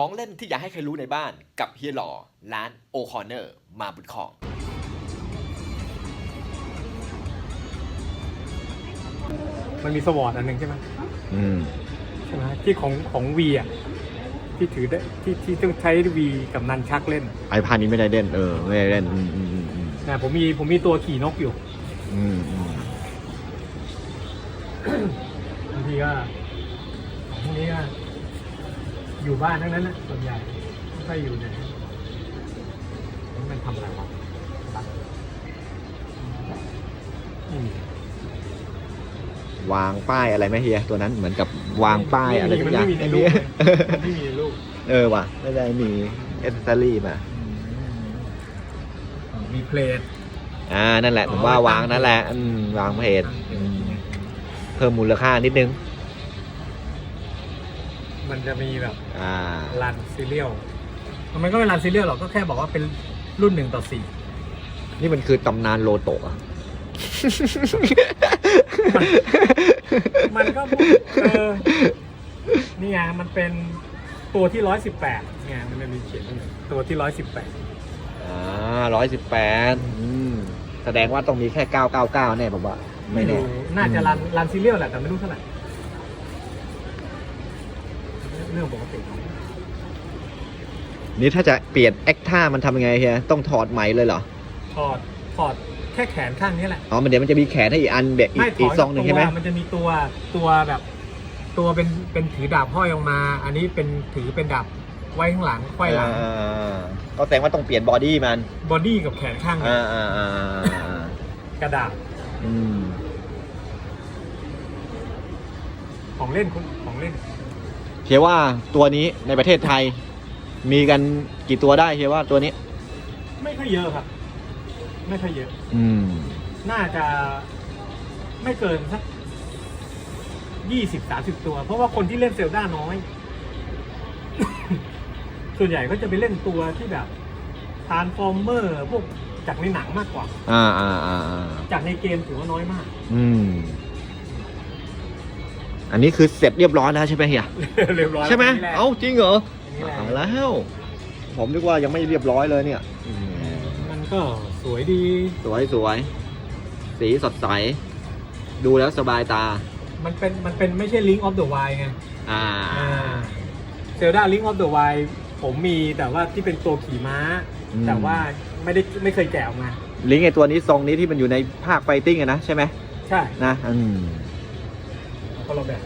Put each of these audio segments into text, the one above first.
ของเล่นที่อยากให้ใครรู้ในบ้านกับเฮียหล่อร้านโอคอนเนอร์มาบุญครอง มันมีสวอตอันหนึ่งใช่ไหมอืมใช่ไหมที่ของของวีอะที่ถือได้ที่ที่ต้องใช้วีกับนันชักเล่นไอพานี้ไม่ได้เล่นเออไม่ได้เล่นอืมอืมอืมอืมนะผมมีผมมีตัวขี่นกอยู่อืมอืมบางทีก็ของพวกนี้ก็ อยู่บ้านทั้งนั้นนะส่วนใหญ่ไม่ค่อยอยู่ไหนมันทำอะไรวะบัตรไม่มีวางป้ายอะไรไหมเฮียตัวนั้นเหมือนกับวางป้ายอะไรมัทุนกอย่างไม่มีในไม่รูมีปมันไม่มีในรูปเออว่ะไม่ได้มีเอสเซอรี่มามีเพลทอ่านั่นแหละผมว่าวางนั่นแหละอืมวางเพจอืมเพิ่มมูลค่านิดนึง มันจะมีแบบอ่ารันซีเรียลมันก็ไม่รันซีเรียลหรอกก็แค่บอกว่าเป็นรุ่นหนึ่งต่อสี่นี่มันคือตำนานโลโตะอะ มันก็เออนี่ไงมันเป็นตัวที่ร้อยสิบแปดไงมันมีเขียนอยู่ตัวที่ร้อยสิบแปดอ่าร้อยสิบแปดอืมแสดงว่าต้องมีแค่เก้าเก้าเก้าแน่ผมว่า ไม่แน่ น่าจะรันรันซีเรียลแหละแต่ไม่รู้เท่าไหร่เรื่องปกตินี่ถ้าจะเปลี่ยนแอคท่ามันทำยังไงเฮียต้องถอดไหมเลยเหรอถอดถอดแค่แขนข้างนี้แหละอ๋อมันเดี๋ยวมันจะมีแขนให้อีกอันแบบอีกไม่ถอีอกยซองหนึ่งใช่ไหมตัวมันจะมีตัวตัวแบบ ตัวเป็นเป็นถือดาบห้อยออกมา อันนี้เป็นถือเป็นดาบไว้ข้างหลังไขว้หลังอ่าก็แสดงว่าต้องเปลี่ยนบอดี้มันบอดี้กับแขนข้างนี้อ่าอ่าอ่าอ่ากระดาษอืมของเล่นคุณของเล่น เฮียว่าตัวนี้ในประเทศไทย มีกันกี่ตัวได้เฮียว่าตัวนี้ ไม่ค่อยเยอะครับ ไม่ค่อยเยอะ อืม น่าจะไม่เกินสักยี่สิบสามสิบตัว เพราะว่าคนที่เล่นเซลดาน้อย ส่วนใหญ่ก็จะไปเล่นตัวที่แบบทานฟอร์เมอร์ พวกจากในหนังมากกว่า อ่าอ่าอ่าอ่าจากในเกมถือว่าน้อยมาก อืม อันนี้คือเสร็จเรียบร้อยแล้วใช่ไหมเฮียเรียบร้อยใช่ไหมนนี้แหละเอ้าจริงเหรออันนี้แหละเอาแล้ว ผมนึกว่ายังไม่เรียบร้อยเลยเนี่ย มันก็สวยดี สวยสวย สีสดใส ดูแล้วสบายตา มันเป็นมันเป็นไม่ใช่ลิง k ์ออฟเดอะไวไง อ่าเซลดาลิง k ์ออฟเดอะไวผมมีแต่ว่าที่เป็นตัวขี่ม้าอืมแต่ว่าไม่ได้ไม่เคยแกะออกมา ลิงก์ไอตัวนี้ทรงนี้ที่มันอยู่ในภาคไฟติ้งอะนะใช่ไหม ใช่ นะ อืม คนละแบบ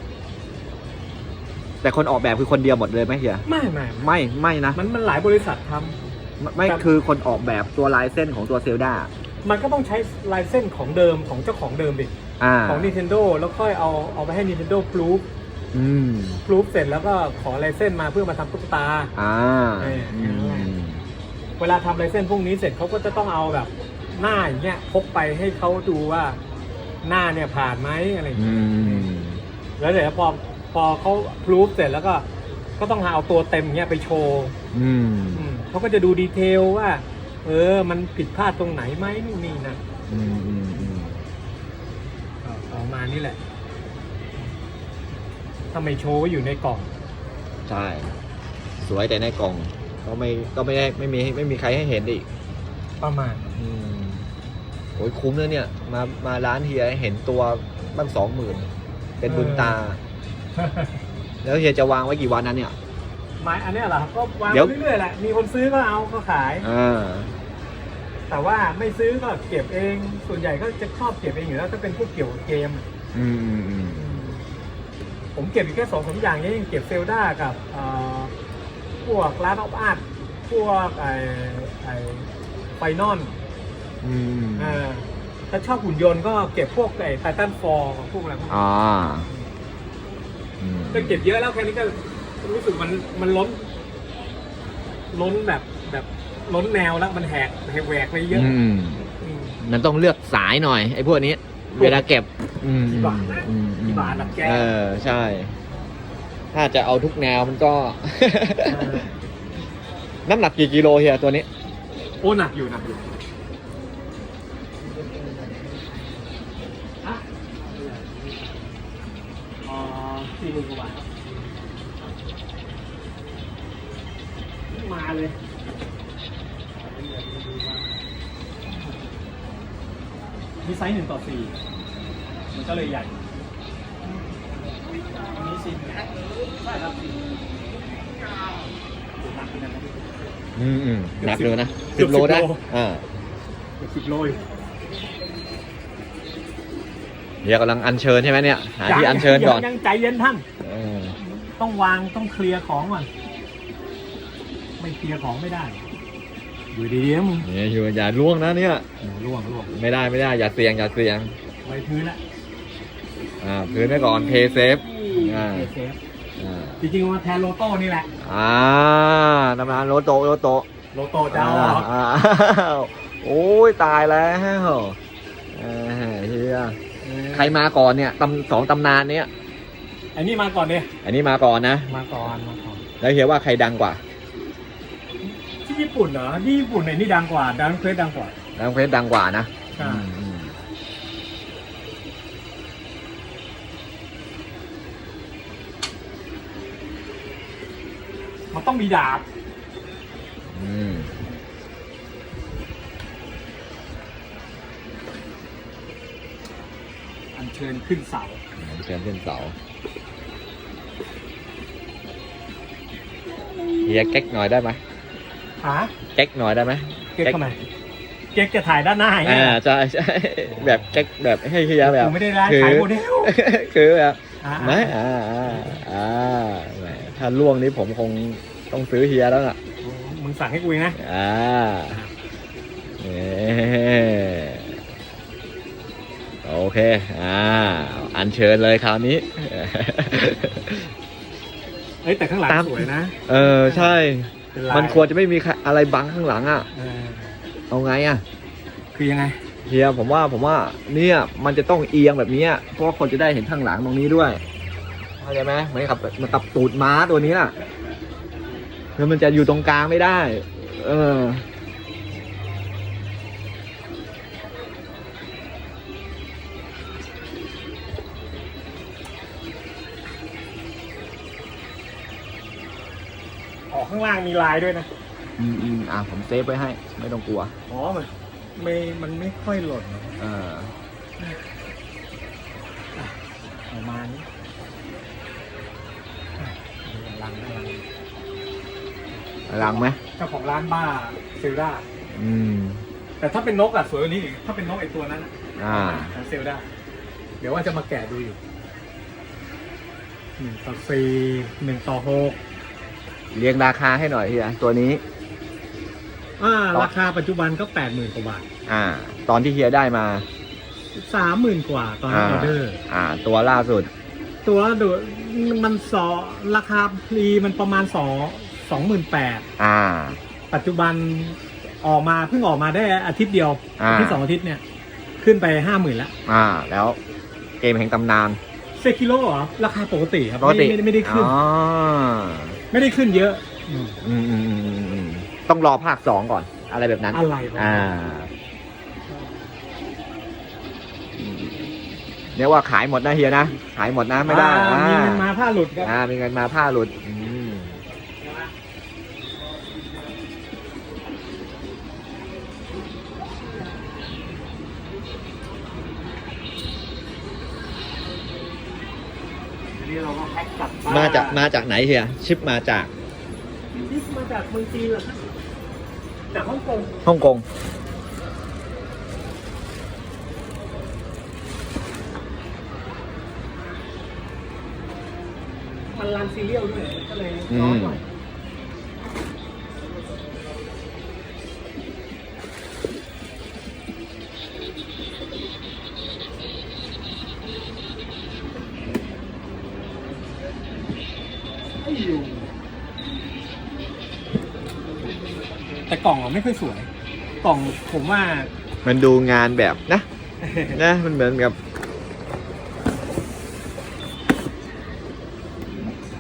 แต่คนออกแบบคือคนเดียวหมดเลยไหมเฮียไม่ไม่ไม่ไม่ไม่นะมันมันหลายบริษัททำ ไม่ไม่ครับคือคนออกแบบตัวลายเส้นของตัวเซลดามันก็ต้องใช้ลายเส้นของเดิมของเจ้าของเดิมดิอ่าของ Nintendo แล้วค่อยเอาเอาไปให้ Nintendo proof อืม proof เสร็จแล้วก็ขอลายเส้นมาเพื่อมาทำตุ๊กตา อ่าเอออื มเวลาทำลายเส้นพวกนี้เสร็จเขาก็จะต้องเอาแบบหน้าอย่างเงี้ยพกไปให้เขาดูว่าหน้าเนี่ยผ่านไหมอะไรอย่างอืเงี้ยม แล้วเดี๋ยวพอพอเขาพรูฟเสร็จแล้วก็ก็ต้องเอาตัวเต็มเงี้ยไปโชว์อืมอืมเขาก็จะดูดีเทลว่า เออ มันผิดพลาดตรงไหนไหมนู่นนี่นะอืมอืมอืมก็ประมาณนี้แหละทำไมโชว์ไว้อยู่ในกล่อง ใช่ สวยแต่ในกล่องก็ไม่ก็ไม่ได้ไม่มีไม่มีใครให้เห็นอีก ประมาณ อืมโอ้ยคุ้มเลยเนี่ย มามาร้านเฮียเห็นตัวตั้งสองหมื่น เป็นบุญตา แล้วเฮียจะวางไว้กี่วันนั้นเนี่ย ไม้อันเนี้ยเหรอก็วางเดี๋ยว เรื่อยๆแหละมีคนซื้อก็เอาก็ขาย อ่า แต่ว่าไม่ซื้อก็เก็บเองส่วนใหญ่ก็จะชอบเก็บเองอยู่แล้วถ้าเป็นพวกเกี่ยวกับเกมอืมอืมอืมผมเก็บอยู่แค่สองสามอย่างนี้เก็บเซลดากับเอ่อพวกร้านออฟอาร์ตพวกไอไอไฟนอลอืมเออ ถ้าชอบหุ่นยนต์ก็เก็บพวกไอไททันฟอร์พวกอะไรพวกนี้อ่าอืมก็เก็บเยอะแล้วแค่นี้ก็รู้สึกมันมันล้น ล้นแบบแบบล้นแนวแล้วมันแหกแหกแหวกไปเยอะอืมอืม มันต้องเลือกสายหน่อย ไอ้พวกนี้ เวลาเก็บ อืมกี่บาทนะอืมอืมกี่บาทนะแก เออ ใช่ ถ้าจะเอาทุกแนวมันก็เออน้ำหนักกี่กิโลเฮียตัวนี้ โอ้หนักอยู่หนักอยู่ ไซส์หนึ่งต่อสี่มันก็เลยใหญ่ อันนี้สี่ใช่ครับสี่หนักเหมือนกันนะอืมอืมหนักเลยนะเกืสิอบบโลได้สิบโลอ่าเกือบสิบโลอยู่ เฮียกำลังอัญเชิญใช่ไหมเนี่ย หาที่อัญเชิญก่อนยังยังใจเย็นท่าน เออ ต้องวางต้องเคลียร์ของก่อน ไม่เคลียร์ของไม่ได้ อยู่ดีๆนะมึงเนี่ยอยู่อย่าล่วงนะเนี่ยล่วงล่วงไม่ได้ไม่ได้อย่าเสี่ยงอย่าเสี่ยงไว้พื้นละอ่าพื้นไว้ก่อนเพย์เซฟอ่าเซฟอ่าจริงๆมาแทนโลโต้นี่แหละอ่าตำนานโรโตโรโตโลโต้จะเอาเหรออ่าอ้าวโอ้ยตายแล้วเออเฮียใครมาก่อนเนี่ยตำสองตำนานเนี่ยอันนี้มาก่อนเนี่ยอันนี้มาก่อนนะมาก่อนมาก่อนแล้วเฮียว่าใครดังกว่าที่ ญี่ปุ่นเหรอที่ญี่ปุ่นไหนนี่ดังกว่าดังเควสดังกว่า ดังเพชรดังกว่านะใช่ อืมอืมมันต้องมีดาบอืมอัญเชิญขึ้นเสาเชิญขึ้นเสาเฮียเก๊กหน่อยได้ไหม หาเก๊กหน่อยได้ไหมเก๊กทำไมเก๊กจะถ่ายด้านหน้าอย่างเงี้อ่ายใช่ใช่แบบเก๊กแบบให้เฮียแบบกูไม่ได้ร้านคือขายโมเดลคือแบบอ่าไหมอ่าอ่าอ่าแหมถ้าล่วงนี้ผมคงต้องซื้อเฮียแล้วล่ะมึงสั่งให้กูเองนะอ่าเอ่โอเค อ่า อันเชิญเลยคราวนี้ เอ้ยแต่ข้างหลังตามสวยนะ เออ ใช่ เป็นลายมันควรจะไม่มีใครอะไรบังข้างหลังอะ เออเอาไงอะคือยังไง เฮียผมว่าผมว่าเนี่ยมันจะต้องเอียงแบบนี้เพราะว่าคนจะได้เห็นข้างหลังตรงนี้ด้วยเข้าใจไหมเหมือนกับเหมันกับตูดม้าตัวนี้น่ะแล้วมันจะอยู่ตรงกลางไม่ได้ เออ มีลายด้วยนะ อืมอืมอ่าผมเซฟไว้ให้ ไม่ต้องกลัว อ๋อมันไม่มันไม่ค่อยหล่นเออออกมานี่อะลังลังหลังไหมเจ้าของร้านบ้าเซลด้าอืม แต่ถ้าเป็นนกอะสวยกว่านี้อีกถ้าเป็นนกไอตัวนั้นอะอ่า ของเซลด้าเดี๋ยวว่าจะมาแกะดูอยู่หนึ่งต่อสี่หนึ่งต่อหก เรียงราคาให้หน่อยเฮียตัวนี้ อ่าราคาปัจจุบันก็แปดหมื่นกว่าบาทอ่า ตอนที่เฮียได้มาสามหมื่นกว่าตอนออเดอร์ อ่า ตัวล่าสุด ตัวดูมันสอราคาพรีมันประมาณสองสองหมื่นแปดอ่า ปัจจุบันออกมาเพิ่งออกมาได้อาทิตย์เดียวอ่าอาทิตย์สองอาทิตย์เนี่ย ขึ้นไปห้าหมื่นแล้วอ่า แล้วเกมแห่งตำนานเซกิโลเหรอราคาปกติครับปกติไม่ไม่ไม่ได้ขึ้นอ๋อ ไม่ได้ขึ้นเยอะอืมอืมอืมอืมอืมอืมต้องรอภาคสองก่อน อะไรแบบนั้น อะไรวะอ่าเนี่ยว่าขายหมดนะเฮียนะ ขายหมดนะไม่ได้อ่าอ่ามีเงินมาผ้าหลุดครับ อ่ามีเงินมาผ้าหลุดอืม มาจากมาจากไหนเฮียชิปมาจากนี่มาจากเมืองจีนเหรอครับจากฮ่องกงฮ่องกงมันรันซีเรียลด้วยก็เลยร้อนหน่อย แต่กล่องอะไม่ค่อยสวย กล่องผมว่า มันดูงานแบบนะ นะมันเหมือนกับ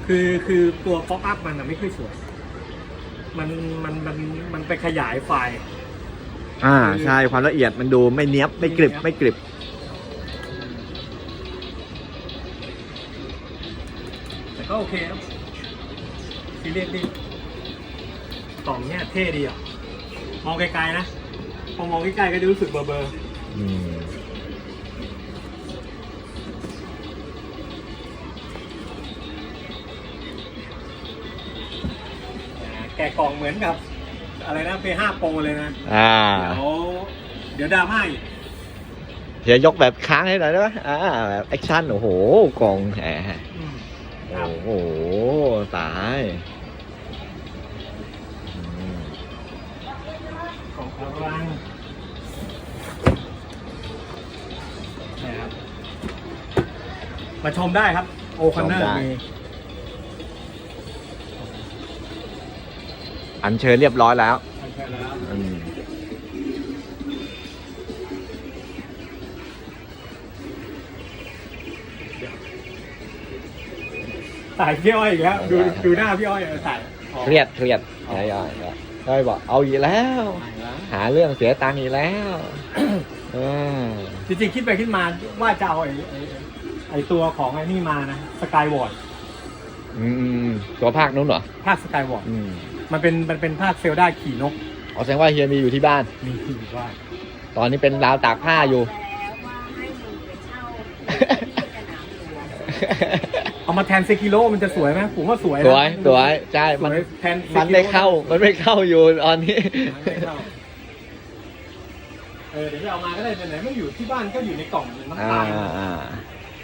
คือคือตัวป๊อปอัพมันอะไม่ค่อยสวย มันมันมันมันไปขยายไฟล์อ่าใช่ความละเอียดมันดูไม่เนี้ยบไม่กริบไม่กริบแต่ก็โอเคครับ ซีเรียสดีตล่องเนี่ยเท่ดีอะ มองไกลๆนะ พอมองใกล้ๆก็จะรู้สึกเบลออืมๆแกะกล่องเหมือนกับ อะไรนะ P5 Pro เลยนะ อ่า เดี๋ยวเดี๋ยวดราม่าอีกเดี๋ยวยกแบบค้างให้หน่อยได้ไหมอ่าแบบแอคชั่น โอ้โหกล่องแหมอืมครับ โอ้โห ตาย มาชมได้ครับ โอคอนเนอร์มีอันเชิญเรียบร้อยแล้วใช่แล้วอืมถ่ายพี่อ้อยอีกแล้ว ดูดูหน้าพี่อ้อยเออถ่ายอ๋อเครียดเครียดย่อยย่อยย่อยบอกเอาอีกแล้วถ่ายแล้ว หาเรื่องเสียตังค์อีกแล้วเออจริงๆคิดไปคิดมาว่าจะเอาไอ้ไอ้ไอ้ ตัวของไอ้นี่มานะสกายวอร์ดอืมอืมอืมตัวภาคนู้นเหรอภาคสกายวอร์ดอืมมันเป็นมันเป็นภาคเซลดาขี่นกเอาแสดงว่าเฮียมีอยู่ที่บ้าน มีขี่ว่าตอนนี้เป็นราวตากผ้าอยู่ แล้วว่าให้มึงไปเช่าที่สนามหลวงเอามาแทนเซกิโลมันจะสวยไหมผมว่าสวยนะสวยสวยใช่สมัน วยแทนซมันกิโลไม่เข้า มันไม่เข้าอยู่ตอนนี้มันไม่เข้าเออเดี๋ยวไปเอามาก็ได้ไหนๆไม่อยู่ที่บ้านก็อยู่ในกล่องน้ำอ่าตาลอ่า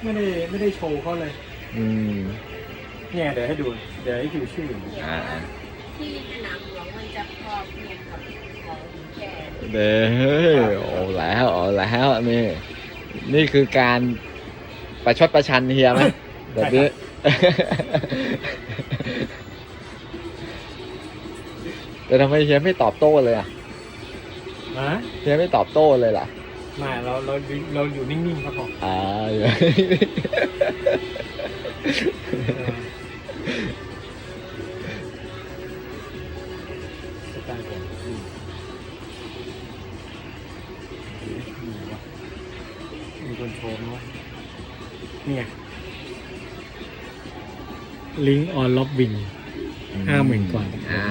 ไม่ได้ไม่ได้โชว์เขาเลย อืมเนี่ยเดี๋ยวให้ดู เดี๋ยวให้ดูชื่ออ่าที่สนามหลวงมันจะพอเพียงกับของแกเด้อโอ้แล้วโอ้แล้วนี่ นี่คือการประชดประชันเฮียไหมแบบนี้แต่ทำไมเฮียไม่ตอบโต้เลยอะฮะเฮียไม่ตอบโต้เลยล่ะ ไม่เราเราเราอยู่นิ่งๆครับผมอ่าเออสไตล์ผมอืมมีวะมีคนโชว์มั้ยวะเนี่ยลิงออนล็อบบินห้าหมื่นกว่าอ่า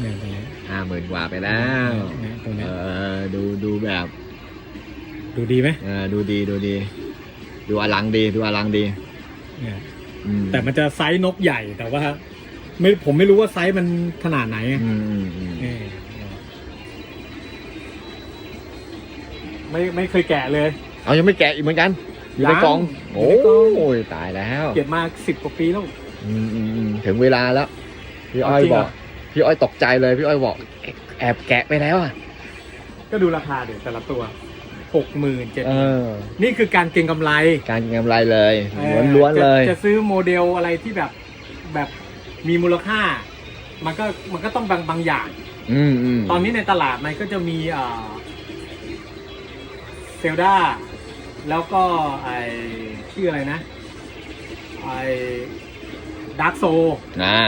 เนี่ยตรงนี้ห้าหมื่นกว่าไปแล้ว เนี่ยตรงเอเนี้ยอดูดูแบบ ดูดีไหมเออดูดีดูดี ดูอลังดีดูอลังดีเนี่ยอืมแต่มันจะไซส์นกใหญ่แต่ว่า ไม่ผมไม่รู้ว่าไซส์มันขนาดไหนไงอืมอืมอืมเออไม่ไม่เคยแกะเลย เอายังไม่แกะอีกเหมือนกันอยู่ในยังกล่องอยู่โอ้ในกล่อง ยตายแล้วเก็บมาสิบกว่าปีแล้ว อืมอืมอืมถึงเวลาแล้วพี่อ้อยจริงบเหรอ อกพี่อ้อยตกใจเลยพี่อ้อยบอกแอบแกะไปแล้วอะก็ดูราคาเดี๋ยวแต่ละตัว หกหมื่นเจ็ดเออ นี่คือการเก็งกำไรการกำไรเลยเออล้วนๆเลย จะจะซื้อโมเดลอะไรที่แบบแบบมีมูลค่า มันก็มันก็ต้องบางบางอย่าง อืมอืมตอนนี้ในตลาดมันก็จะมีเอ่อเซลดาแล้วก็ไอชื่ออะไรนะไอดาร์กโซอ่า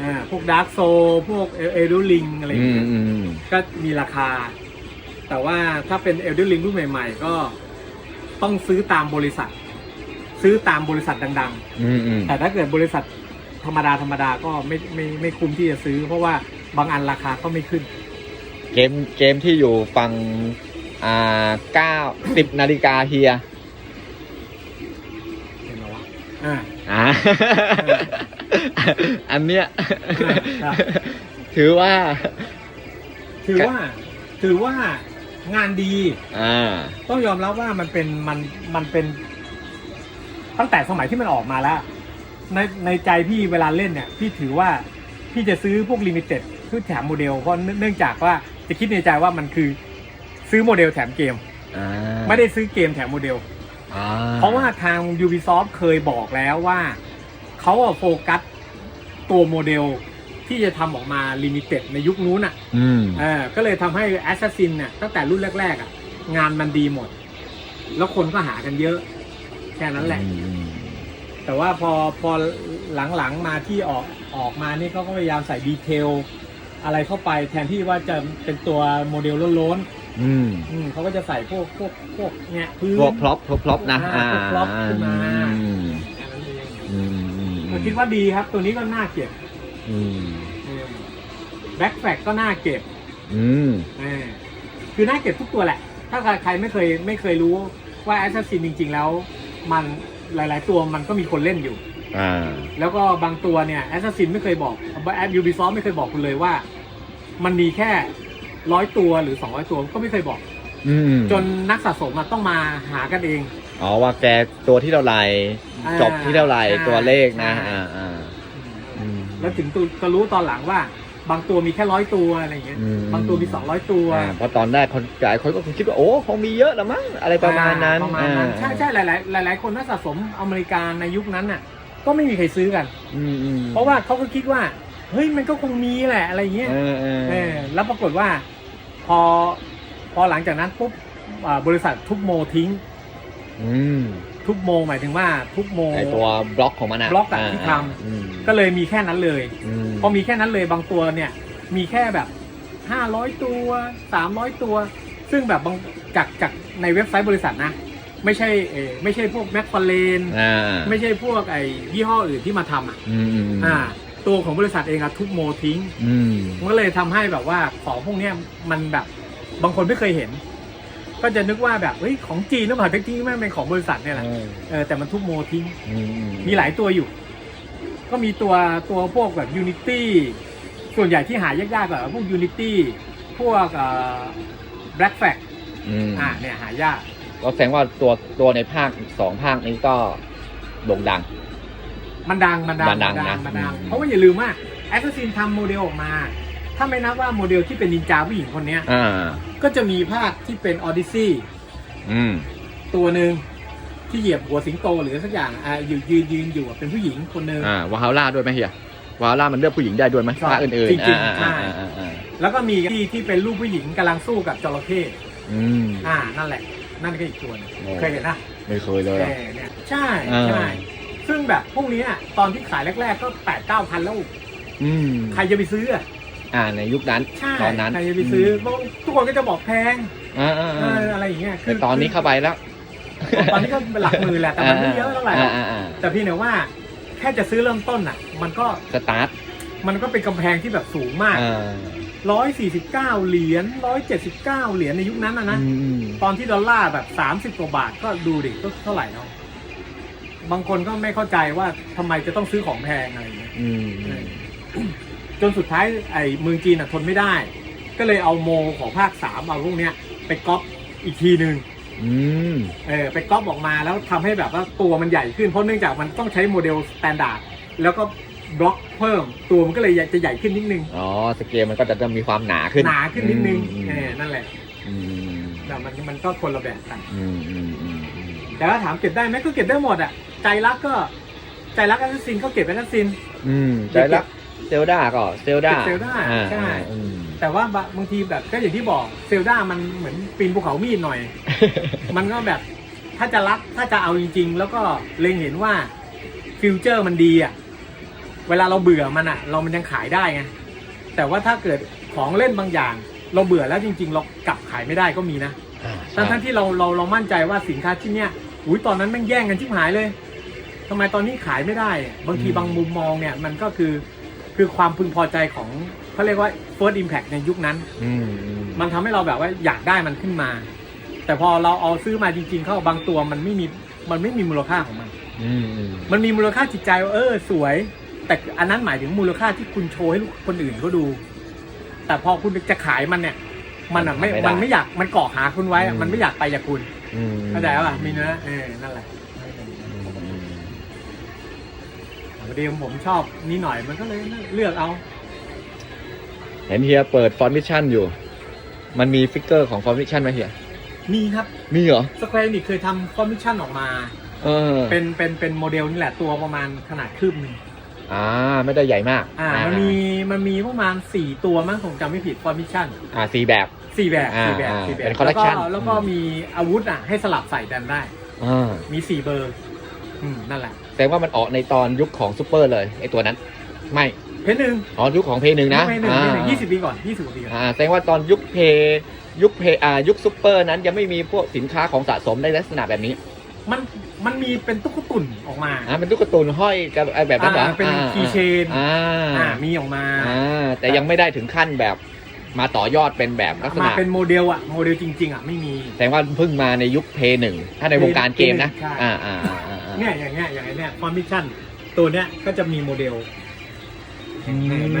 อ่าพวกดาร์กโซพวกเอลดูลิงอะไรอย่างอืมเงี้ยอืมอืมก็มีราคา แต่ว่าถ้าเป็นเอลดูลิงรุ่นใหม่ ๆ ก็ต้องซื้อตามบริษัท ซื้อตามบริษัทดัง อืมอืมๆ แต่ถ้าเกิดบริษัทธรรมดาธรรมดาก็ไม่ไม่ไม่คุ้มที่จะซื้อ เพราะว่าบางอันราคาก็ไม่ขึ้น เกมเกมที่อยู่ฝั่งอ่าเก้าสิบนาฬิกาเฮียเห็นไหมวะอ่า อ่า อันเนี้ยครับ ถือว่า ถือว่าถือว่า งานดี อ่า ต้องยอมรับว่ามันเป็นมันมันเป็น ตั้งแต่สมัยที่มันออกมาแล้ว ในในใจพี่เวลาเล่นเนี่ย พี่ถือว่าพี่จะซื้อพวกลิมิเต็ดคือแถมโมเดลเพราะเนื่องจากว่าจะคิดในใจว่ามันคือ ซื้อโมเดลแถมเกม อ่าไม่ได้ซื้อเกมแถมโมเดล อ่าเพราะว่าทาง Ubisoft เคยบอกแล้วว่า เขาอะโฟกัสตัวโมเดล ที่จะทำออกมาลิมิเต็ดในยุคนู้นอะอืม เออก็เลยทำให้ Assassin เนี่ยตั้งแต่รุ่นแรกๆอะงานมันดีหมด แล้วคนก็หากันเยอะ แค่นั้นแหละอืมแต่ว่าพอพอหลังๆมาที่ออกออกมานี่เขาก็พยายามใส่ดีเทลอะไรเข้าไปแทนที่ว่าจะเป็นตัวโมเดลล้นอืมๆอืมเขาก็จะใส่พวกพวกพวกเนี่ยพื้น พวกพร็อพพวกพร็อพนะอ่าพวก prop ขึ้นมา อืมแค่นั้นเองอืมอืม ผมคิดว่าดีครับ ตัวนี้ก็น่าเก็บ อืมอืมแบ็คแฟกก็น่าเก็บอืมเออคือน่าเก็บทุกตัวแหละ ถ้าใครไม่เคยไม่เคยรู้ว่าแอสซัสซินจริง ๆ แล้ว มันหลาย ๆ ตัวมันก็มีคนเล่นอยู่ อ่า แล้วก็บางตัวเนี่ยแอสซัสซินไม่เคยบอกแอปยูบีซอฟไม่เคยบอกคุณเลยว่า มันมีแค่ร้อยตัวหรือสองร้อยตัวก็ไม่เคยบอก อืมจนนักสะสมอะต้องมาหากันเอง อ๋อว่าแกตัวที่เท่าไหร่อ่าจบที่เท่าไหร่ใช่ตัวเลขนะ ใช่ อ่าอ่าอืม แล้วถึงตัวจะรู้ตอนหลังว่า บางตัวมีแค่ร้อยตัวอะไรอย่างเงี้ยอืม บางตัวมีสองร้อยตัวอ่าเพราะตอนแรกคนหลายคนก็คงคิดว่าโอ้คงมีเยอะละมั้งอะไรประมาณนั้นประมาณนั้นอ่ใช่ใช่หลายๆหลายๆคนนักสะสมอเมริกาในยุคนั้นน่ะ ก็ไม่มีใครซื้อกัน อืมอืมเพราะว่าเขาก็คิดว่า เฮ้ยมันก็คงมีแหละอะไรเงี้ย เออเออเออแล้วปรากฏว่าพอพอหลังจากนั้นปุ๊บอ่าบริษัททุบโมทิ้ง อืม ทุบโมหมายถึงว่าทุบโมไอตัวบล็อกของมันอะบล็อกอะาที่ทำอืมก็เลยมีแค่นั้นเลยอืมพอมีแค่นั้นเลยบางตัวเนี่ยมีแค่แบบห้าร้อยตัวสามร้อยตัว ซึ่งแบบบางจากจากในเว็บไซต์บริษัทนะไม่ใช่เออไม่ใช่พวกแมคฟาเลนอ่าไม่ใช่พวกไอ้ยี่ห้ออื่นที่มาทำอะอืมอืมอืมอ่า ตัวของบริษัทเองอะทุบโมทิ้งอืมมันก็เลยทำให้แบบว่าของพวกเนี้ยมันแบบบางคนไม่เคยเห็น ก็จะนึกว่าแบบเฮ้ยของจีนหรือเปล่าแพ็กกิ้งแม่งเป็นของบริษัทเนี่ยแหละเออเออแต่มันทุบโมทิ้งอืมอืมีหลายตัวอยู่ ก็มีตัวตัวพวกแบบ Unity ส่วนใหญ่ที่หายากๆก็พวก Unity พวกเอ่อ Black Flag อืมอ่าเนี่ยหายากก็แสดงว่าตัวตัวในภาคสองภาคนี้ก็โด่งดัง มันดังมันดังมันดังนะมันดังอืมเพราะว่าอย่าลืมว่า Assassin ทำโมเดลออกมา ถ้าไม่นับว่าโมเดลที่เป็นนินจาผู้หญิงคนเนี้ยอ่าก็จะมีภาคที่เป็น Odyssey อืมตัวหนึ่งที่เหยียบหัวสิงโตหรือสักอย่างอ่าอยู่ยืนยืนอยู่อะเป็นผู้หญิงคนหนึ่ง อ่าวาฮาร่าด้วยไหมเฮียวาฮาร่ามันเลือกผู้หญิงได้ด้วยไหมใช่ภาคอื่นจๆริงๆอ่าใช่ อ่าอ่าอ่าแล้วก็มีที่ที่เป็นรูปผู้หญิงกำลังสู้กับจระเข้อืม อ่านั่นแหละ นั่นก็อีกตัวหนึงโอ้ เคยเห็นนะ ไม่เคยเลยเออะอเนี่ยใช่อ่า ใช่ซึ่งแบบพวกนี้อะตอนที่ขายแรก ๆ ก็แปดเก้าพันแล้ว อืมใครจะไปซื้ออะ อ่าในยุคนั้นใช่ตอนนั้นใครจะไปซื้ออทุกคนก็จะบอกแพงอ่าอ่าเออ่าออะไรอย่างเงี้ยแต่ตอนนี้เข้าไปแล้ว ตอนนี้ก็เป็นหลักหมื่นแหละแต่มันไม่เยอะเท่าไหร่หรอกอ่าอ่าแต่เพี่เนี่ยว่าแค่จะซื้อเริ่มต้นอะ มันก็สตาร์ทมันก็เป็นกำแพงที่แบบสูงมาก อ่าร้อยสี่สิบเก้าเหรียญร้อยเจ็ดสิบเก้าเหรียญในยุคนั้นนะนะ อืมอืมตอนที่ดอลลาร์แบบสามสิบกว่าบาทก็ดูดิก็เท่าไหร่เนาะบางคนก็ไม่เข้าใจว่าทำไมจะต้องซื้อของแพงอะไรอย่างเงี้ย อืม จนสุดท้ายไอ้เมืองจีนอะทนไม่ได้ ก็เลยเอาโมของภาคสามเอาพวกเนี้ยไปก๊อปอีกทีหนึ่งอืมเออไปก๊อปออกมาแล้วทำให้แบบว่าตัวมันใหญ่ขึ้นเพราะเนื่องจากมันต้องใช้โมเดลสแตนดาร์ดแล้วก็บล็อกเพิ่มตัวมันก็เลยจะใหญ่ขึ้นนิดนึง อ๋อสเกลมันก็จะมีความหนาขึ้น หนาขึ้นนิดนึงอืม เออนั่นแหละอืมแต่มันมันก็คนละแบบกัน อืมอืมอืมอืมแต่ว่าถามเก็บได้ไหมก็เก็บได้หมดอะใจรักก็ใจรักแอสซินก็เก็บแอสซินอืมใจรัก เซลดาก็เซลดาเซลดาอ่าใช่อืมแต่ว่าบะบางทีแบบก็อย่างที่บอกเซลดามันเหมือนปีนภูเขามีดหน่อย มันก็แบบถ้าจะรักถ้าจะเอาจริง ๆ แล้วก็เล็งเห็นว่าฟิวเจอร์มันดีอะ เวลาเราเบื่อมันอะ เรามันยังขายได้ไงแต่ว่าถ้าเกิดของเล่นบางอย่าง เราเบื่อแล้วจริง ๆ เรากลับขายไม่ได้ก็มีนะทั้งทั้งที่เราเราเรามั่นใจว่าสินค้าชิ้นเนี้ยอุ้ยตอนนั้นแม่งแย่งกันชิบหายเลยทำไมตอนนี้ขายไม่ได้อะบางทีอืม บางมุมมองเนี่ย มันก็คือ คือความพึงพอใจของเขาเรียกว่า first impact ในยุคนั้น อืมอืมมันทำให้เราแบบว่าอยากได้มันขึ้นมา แต่พอเราเอาซื้อมาจริง ๆ เข้าบางตัวมันไม่มีมันไม่มีมูลค่าของมัน อืมอืมมันมีมูลค่าจิตใจว่าเออสวย แต่อันนั้นหมายถึงมูลค่าที่คุณโชว์ให้คนอื่นเขาดู แต่พอคุณจะขายมันเนี่ย มันอะไม่มันไม่อยากมันเกาะหาคุณไว้อะมันไม่อยากไปจากคุณอืมเข้าใจป่ะมีเนื้อเออนั่นแหละ พอดีผมชอบนี่หน่อยมันก็เลยเลือกเอา เห็นเฮียเปิดฟอร์มิชั่นอยู่ มันมีฟิกเกอร์ของฟอร์มิชั่นไหมเฮีย มีครับ มีเหรอสแควร์นิกเคยทำคอมมิชชั่นออกมา เออ เป็นเป็นเป็นโมเดลนี่แหละตัวประมาณขนาดคืบหนึ่งอ่า ไม่ได้ใหญ่มากอ่ามันมีมันมีประมาณสี่ตัวมั้งผมจำไม่ผิดคอมมิชชั่นอ่าสีแบบสี่แบบอ่าสี่แบบอ่าสี่แบบเป็นแล้วก็ collection แล้วก็มีอาวุธอะให้สลับใส่กันได้อ่ามีสี่เบอร์ อืมนั่นแหละ แสดงว่ามันออกในตอนยุคของซูเปอร์เลยไอตัวนั้น ไม่เพจหนึ่งอ๋อยุคของเพย์หนึ่งนะเพจหนึ่งเพจหนึ่งอ่ายี่สิบปีก่อนยี่สิบกว่าปีก่อนอ่าแสดงว่าตอนยุคเพย์ยุคเพย์อ่ายุคซูเปอร์นั้นยังไม่มีพวกสินค้าของสะสมในลักษณะแบบนี้ มันมันมีเป็นตุ๊กตุ่นออกมาอ่าเป็นตุ๊กตาตุนห้อยกับไอ้แบบนั้นเหรออ่าเป็นอ่า keychain อ่าอ่ามีออกมาอ่าแต่ยังไม่ได้ถึงขั้นแบบมาต่อยอดเป็นแบบลักษมาณะเป็นโมเดลอะโมเดลจริง ๆอะไม่มี แต่ว่าเพิ่งมาในยุคเพย์หนึ่งถ้าในวงการเกมนะใช่อ่าอ่าอ่าอ่า เนี่ยอย่างเงี้ยอย่างไอ้เนี่ยฟอร์มิชั่นตัวเนี้ยก็จะมีโมเดลอืเห็นไหมม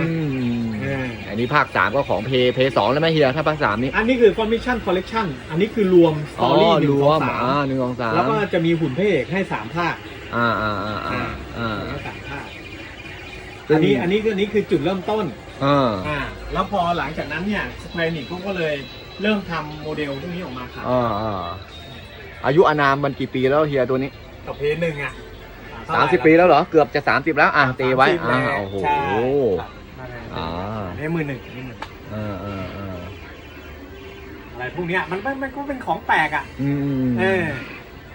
เอออันนี้ภาคสามก็ของเพย์เพย์สองแล้วไหมเฮียถ้าภาคสามนี้อันนี้คือ Formation Collection อันนี้คือรวมสตอ๋ออรี่หนึ่รงสวองมสาอ่ามหนึ่งสองสามแล้วก็จะมีหุ่นพระเอกให้สามภาคอ่าอ่าอ่าอ่าอ่า แล้วสามภาคซึ่ง อันนี้อันนี้คืออันนี้คือจุดเริ่มต้น อ่าอ่าแล้วพอหลังจากนั้นเนี่ยสแควร์นิกเขาก็เลยเริ่มทำโมเดลพวกนี้ออกมาขายอ่าอ่าอายุอานามมันกี่ปีแล้วเฮียตัวนี้ กับเพย์หนึ่งอะสามสิบปีแล้วเหรอ เกือบจะสามสิบแล้ว อะตีไว้30อ่าแล้วโอ้โหใช่ครับนั่นแหละอ่าอันนี้มือหนึ่งอันนี้มือหนึ่งอ่าอ่าอ่าอะไรพวกเนี้ยมันมันมันก็เป็นของแปลกอะอืมเออ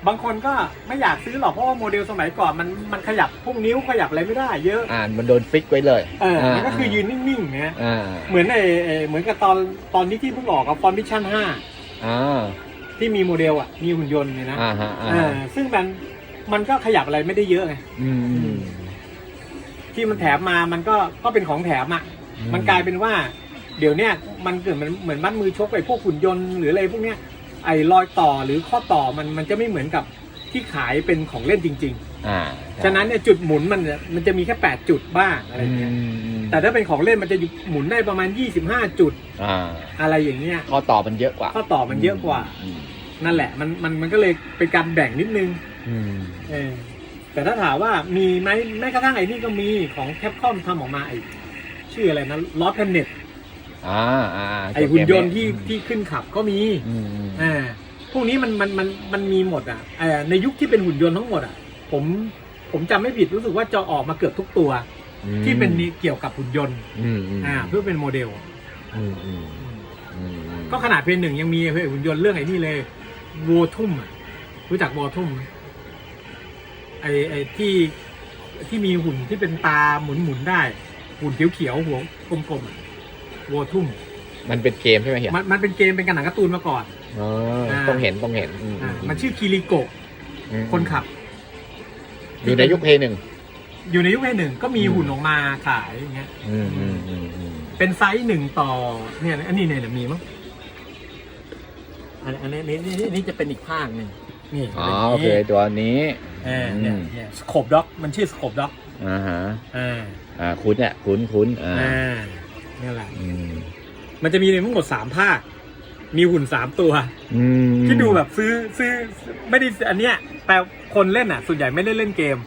บางคนก็ไม่อยากซื้อหรอกเพราะว่าโมเดลสมัยก่อนมันมันขยับพวกนิ้วขยับอะไรไม่ได้เยอะ อ่านมันโดนฟิกไว้เลยเออมันก็คือยืนนิ่งๆเนี่ยอ่าเหมือนไอ้ไอ้เหมือนกับตอนตอนนี้ที่เพิ่งออกกับฟอร์มิชั่นอ่า5ที่มีโมเดลอะมีหุ่นยนต์เนี่ยนะอ่าฮะอ่าเออซึ่งมัน มันก็ขยับอะไรไม่ได้เยอะไงอืมอืม ที่มันแถมมามันก็ก็เป็นของแถมอะมันกลายเป็นว่า เดี๋ยวเนี้ยมันเกิดมันเหมือนมัดมือชกไอ้พวกหุ่นยนต์หรืออะไรพวกเนี้ยไอ้รอยต่อหรือข้อต่อมันมันจะไม่เหมือนกับที่ขายเป็นของเล่นจริง อ่าๆ ฉะนั้นเนี่ยจุดหมุนมันเนี่ยมันจะมีแค่ 8 จุดบ้างอะไรเงี้ย แต่ถ้าเป็นของเล่นมันจะหมุนได้ประมาณ 25 จุดอ่าอะไรอย่างเงี้ย ข้อต่อมันเยอะกว่าข้อต่อมันเยอะกว่า อืมนั่นแหละมันมันมันก็เลยเป็นการแบ่งนิดนึง อืมเออแต่ถ้าถามว่ามีไหมแม้กระทั่งไอ้นี่ก็มีของแคปคอมทำออกมาไอ้ชื่ออะไรนะลอสแพนเน็ตอ่าอ่าไอ้หุ่นยนต์ที่ที่ขึ้นขับก็มีอืมอืมอ่าพวกนี้มันมันมันมันมีหมดอะเอ่อในยุคที่เป็นหุ่นยนต์ทั้งหมดอะ ผมผมจำไม่ผิดรู้สึกว่าจะออกมาเกือบทุกตัวที่เป็นเกี่ยวกับหุ่นยนต์อืมอืมอ่าเพื่อเป็นโมเดล อืมอืมอืมก็ขนาดเพนหนึ่งยังมีเพนหุ่นยนต์เรื่องไอ้นี่เลยวัวทุ่มอะรู้จักวัวทุ่มไหม ไอ้ไอ้ที่ที่มีหุ่นที่เป็นตาหมุนหมุนๆได้ หุ่นเขียวเขียวๆหัวกลมๆอะวัวทุ่มมันเป็นเกมใช่ไหมเฮียมันมันเป็นเกมเป็นการหนังการ์ตูนมาก่อน อ๋ออ่าต้องเห็นต้องเห็นอืมอ่าอืมันชื่อคิริโกะอืมคนขับ อยู่ในยุคเพย์หนึ่ง อยู่ในยุคเพนหนึ่งก็มีหุ่นออกมาขายอย่างเงี้ย อืมอืมอืมอืมเป็นไซส์หนึ่งต่อเนี่ยอันนี้เนี่ยเนี่ยมีมั้งอันอันนี้นี่นี่นี่จะเป็นอีกภาคหนึ่งนี่อ๋อป็นย่างโอนี้เค ตัวนี้เออเนี่ยเนี่ยสโคปด็อกมันชื่อสโคปด็อกอ่าฮะอ่าอ่าคุ้นเนี่ยคุ้นคุ้นอ่าอ่านี่แหละอืมมันจะมีในทั้งหมดสามภาค มีหุ่นสามตัว อืมที่ดูแบบซื้อซื้อไม่ได้อันเนี้ย แต่คนเล่นอะ ส่วนใหญ่ไม่ได้เล่นเกม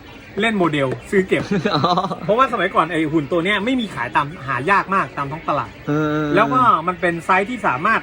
เล่นโมเดลซื้อเก็บ อ๋อเพราะว่าสมัยก่อนไอ้หุ่นตัวเนี้ยไม่มีขายตามหายากมากตามท้องตลาด เออแล้วก็มันเป็นไซส์ที่สามารถ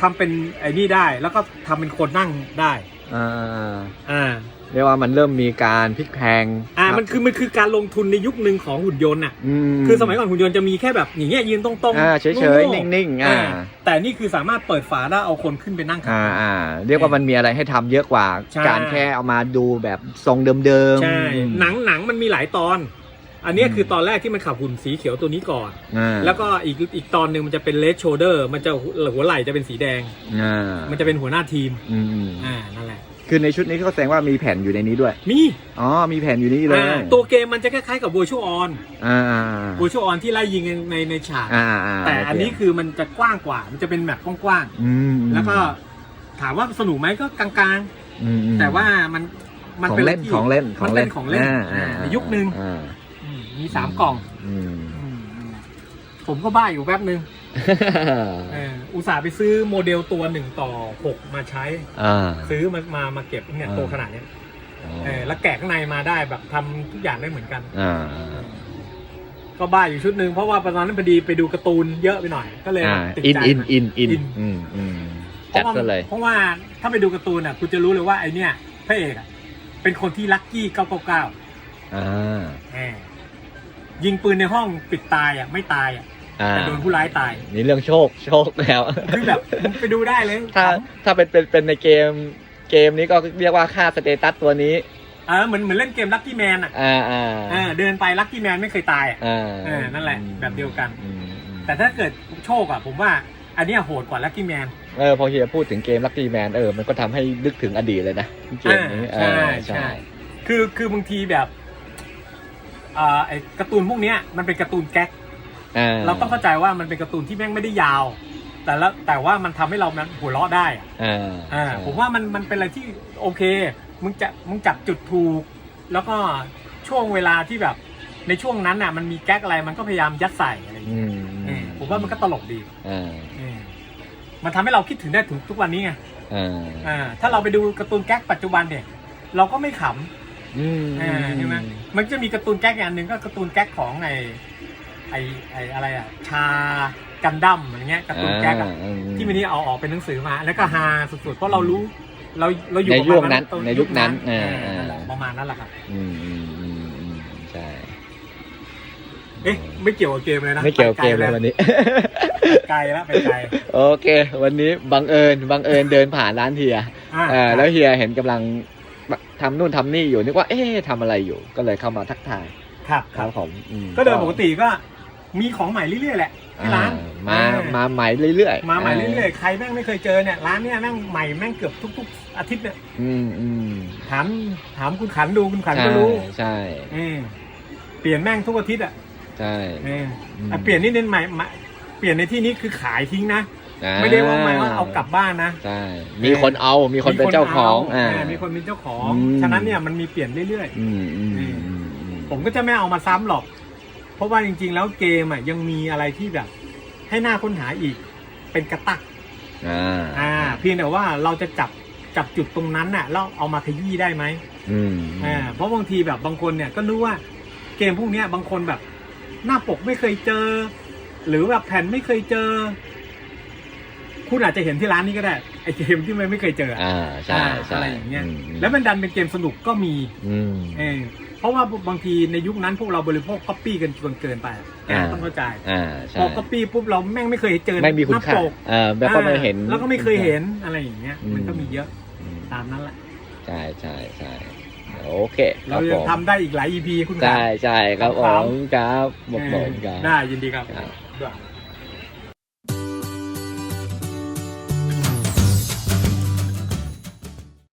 ทำเป็นไอ้นี่ได้ แล้วก็ทำเป็นคนนั่งได้ อ่าอ่า เรียกว่ามันเริ่มมีการพลิกแพลงอ่ามันคือมันคือการลงทุนในยุคหนึ่งของหุ่นยนต์อะมคือสมัยก่อนหุ่นยนต์จะมีแค่แบบอย่างเงี้ยยืนตรงๆอ่าเฉยๆโง่ๆนิ่งๆอ่าแต่นี่คือสามารถเปิดฝาได้เอาคนขึ้นไปนั่งขับอ่าอ่าเรียกว่ามันมีอะไรให้ทำเยอะกว่าใช่การแค่เอามาดูแบบทรงเดิมๆใช่อืมหนังหนังมันมีหลายตอน อันเนี้ยอืมคือตอนแรกที่มันขับหุ่นสีเขียวตัวนี้ก่อนอ่าแล้วก็อีกอีกตอนหนึ่งมันจะเป็นเลดโชเดอร์มันจะหัวไหล่จะเป็นสีแดงอ่ามันจะเป็นหัวหน้าทีมอืมอืมอ่านั่นแหละ คือในชุดนี้ก็แสดงว่ามีแผ่นอยู่ในนี้ด้วย มีอ๋อมีแผ่นอยู่นี่เลยอ่าตัวเกมมันจะคล้ายๆกับ Virtual On อ่าอ่า Virtual On ที่ไล่ยิงในในในฉาก อ่าอ่าแต่อันนี้คือมันจะกว้างกว่า มันจะเป็นแบบกว้างอืมๆแล้วก็ถามว่าสนุกไหมก็กลางอืมอืมๆแต่ว่ามันมันของเป็นเล่นที่ของเล่นขมัอนงเป็เล่นนของเล่นอ่าอ่าอ่าในยุคนึงอ่าอืมมีสามกล่องอืม อืมอืมผมก็บ้าอยู่แป๊บนึง เอออุตส่าห์ไปซื้อโมเดลตัวหนึ่งต่อหกมาใช้ อ่าซื้อมามามาเก็บเนี่ยอ่าตัวขนาดเนี้ยเออแล้วแกะข้างในมาได้แบบทำทุกอย่างได้เหมือนกัน อ่า ก็บ้าอยู่ชุดหนึ่งเพราะว่าตอนนั้นพอดีไปดูการ์ตูนเยอะไปหน่อยก็เลยอ่า ติดอินใจ อินมัอินอินอิน อืมอืมเพจัดราะว่าซะเลย เพราะว่าถ้าไปดูการ์ตูนอะคุณจะรู้เลยว่าไอเนี่ยพระเอกอะเป็นคนที่ลัคกี้ 999อ่า แหมยิงปืนในห้องปิดตายอะไม่ตายอะ อ่าแต่โดนผู้ร้ายตาย นี่เรื่องโชคโชคแล้ว คือแบบมึงไปดูได้เลยถ้าถ้าเป็นเป็นเป็นในเกมเกมนี้ก็เรียกว่าค่าสเตตัสตัวนี้ เออเหมือนเหมือนเล่นเกมลัคกี้แมนอะอ่าอ่าเออเดินไปลัคกี้แมนไม่เคยตายอะ อ่าเออนั่นแหละแบบเดียวกัน อืมอืมแต่ถ้าเกิดโชคอะ ผมว่าอันเนี้ยโหดกว่าลัคกี้แมน เออพอเฮียพูดถึงเกมลั c กี้แมนเออมันก็ทำให้นึกถึงอดีตเลยนะเกมนี้เออ่าอใช่ ใช่ คือคือบางทีแบบอ่าไอ้การ์ตูนพวกเนี้ยมันเป็นการ์ตูนแก๊กอ่า เราต้องเข้าใจว่ามันเป็นการ์ตูนที่แม่งไม่ได้ยาว แต่ละแต่ว่ามันทำให้เรามันหัวเราะได้อะอ่าอ่าผมว่ามันมันเป็นอะไรที่โอเค มึงจะมึงจับจุดถูก แล้วก็ช่วงเวลาที่แบบในช่วงนั้นน่ะมันมีแก๊กอะไรมันก็พยายามยัดใส่อะไรอย่างอืเงี้ยมเออผมว่ามันก็ตลกดีอ่าเออมันทำให้เราคิดถึงได้ถึงทุกวันนี้ไงอ่าอ่าถ้าเราไปดูการ์ตูนแก๊กปัจจุบันเนี่ย เราก็ไม่ขำอืมอ่าใช่ไหมมันจะมีการ์ตูนแก๊กอย่างหนึ่งก็การ์ตูนแก๊กของไอ ไอไออะไรอะชากันดั้มอะไรเงี้ยการ์ตูนแก๊กอะอ่าที่มินี่เอาออกเป็นหนังสือมา แล้วก็ฮาสุดๆ เพราะเรารู้ เราเราอยู่ในประยุมาคณนั้นตรงในยุคนั้นเออ่าออ่านั่นแหละประมาณนั้นแหละครับ อืมอืมอืมอืมใช่ เอ๊ะ ไม่เกี่ยวกับเกมเลยนะไม่เกี่ยวกับเกมเลยไปวันนี้ ไกลแล้วไปไกลโอเค วันนี้บังเอิญบังเอิญเดินผ่านร้านเฮียอ่าเออแล้วเฮียเห็นกำลังทำนู่นทำนี่อยู่นึกว่าเอ๊ะทำอะไรอยู่ ก็เลยเข้ามาทักทายครับ ครับผมอืมก็เดินปกติก็ มีของใหม่เรื่อยๆแหละที่ร้านอ่ามาเออมาใหม่เรื่อยๆ มาใหม่เรื่อยๆ ใครแม่งไม่เคยเจอเนี่ยร้านเนี้ยแม่งใหม่แม่งเกือบทุก ๆ อาทิตย์เนี่ยอืมอืมถามถามคุณขันดูคุณขันใช่ก็รู้ใช่เออเปลี่ยนแม่งทุกอาทิตย์อะใช่เอออืมแต่เปลี่ยนนี่เน้นใหม่มาเปลี่ยนในที่นี้คือขายทิ้งนะไม่ได้ว่าหมายว่าเอากลับบ้านนะใช่มีคนเอามีคนเป็นเจ้าของมีคนอ่าเอาอ่ามีคนเป็นเจ้าของอืมฉะนั้นเนี่ยมันมีเปลี่ยนเรื่อยอืมอืมอืมอืมๆผมก็จะไม่เอามาซ้ำหรอก เพราะว่าจริง ๆ แล้วเกมอะยังมีอะไรที่แบบ ให้หน้าค้นหาอีก เป็นกระตักอ่าอ่าเพียงแต่ว่าเราจะจับจับจุดตรงนั้นน่ะแล้วเอามาขยี้ได้ไหมอืมอ่าเพราะบางทีแบบบางคนเนี่ยก็รู้ว่าเกมพวกเนี้ยบางคนแบบ หน้าปกไม่เคยเจอ หรือแบบแผ่นไม่เคยเจอ คุณอาจจะเห็นที่ร้านนี้ก็ได้ไอเกมที่มันไม่เคยเจออะอ่าใช่อ่าใช่อะไรอย่างเงี้ย มแล้วมันดันเป็นเกมสนุกก็มี อืม เออ เพราะว่าบางทีในยุคนั้นพวกเราบริโภคก๊อปปี้กันจนเกินไปอะอ่าต้องเข้าใจอ่าใช่พอก๊อปปี้ปุ๊บเราแม่งไม่เคยเจอไม่มีคุณหน้าค่าปกเออแล้วก็ไม่เห็นอ่าแล้วก็ไม่เคยเห็นอะไรอย่างเงี้ยอืมมันก็มีเยอะอืมตามนั้นแหละใช่ใช่ใช่โอเคคเรารับจะผมทำได้อีกหลาย EP คุณใช่ใช่ครับผครับมครับบเออกอผมครับได้ยินดีครับครับด้วย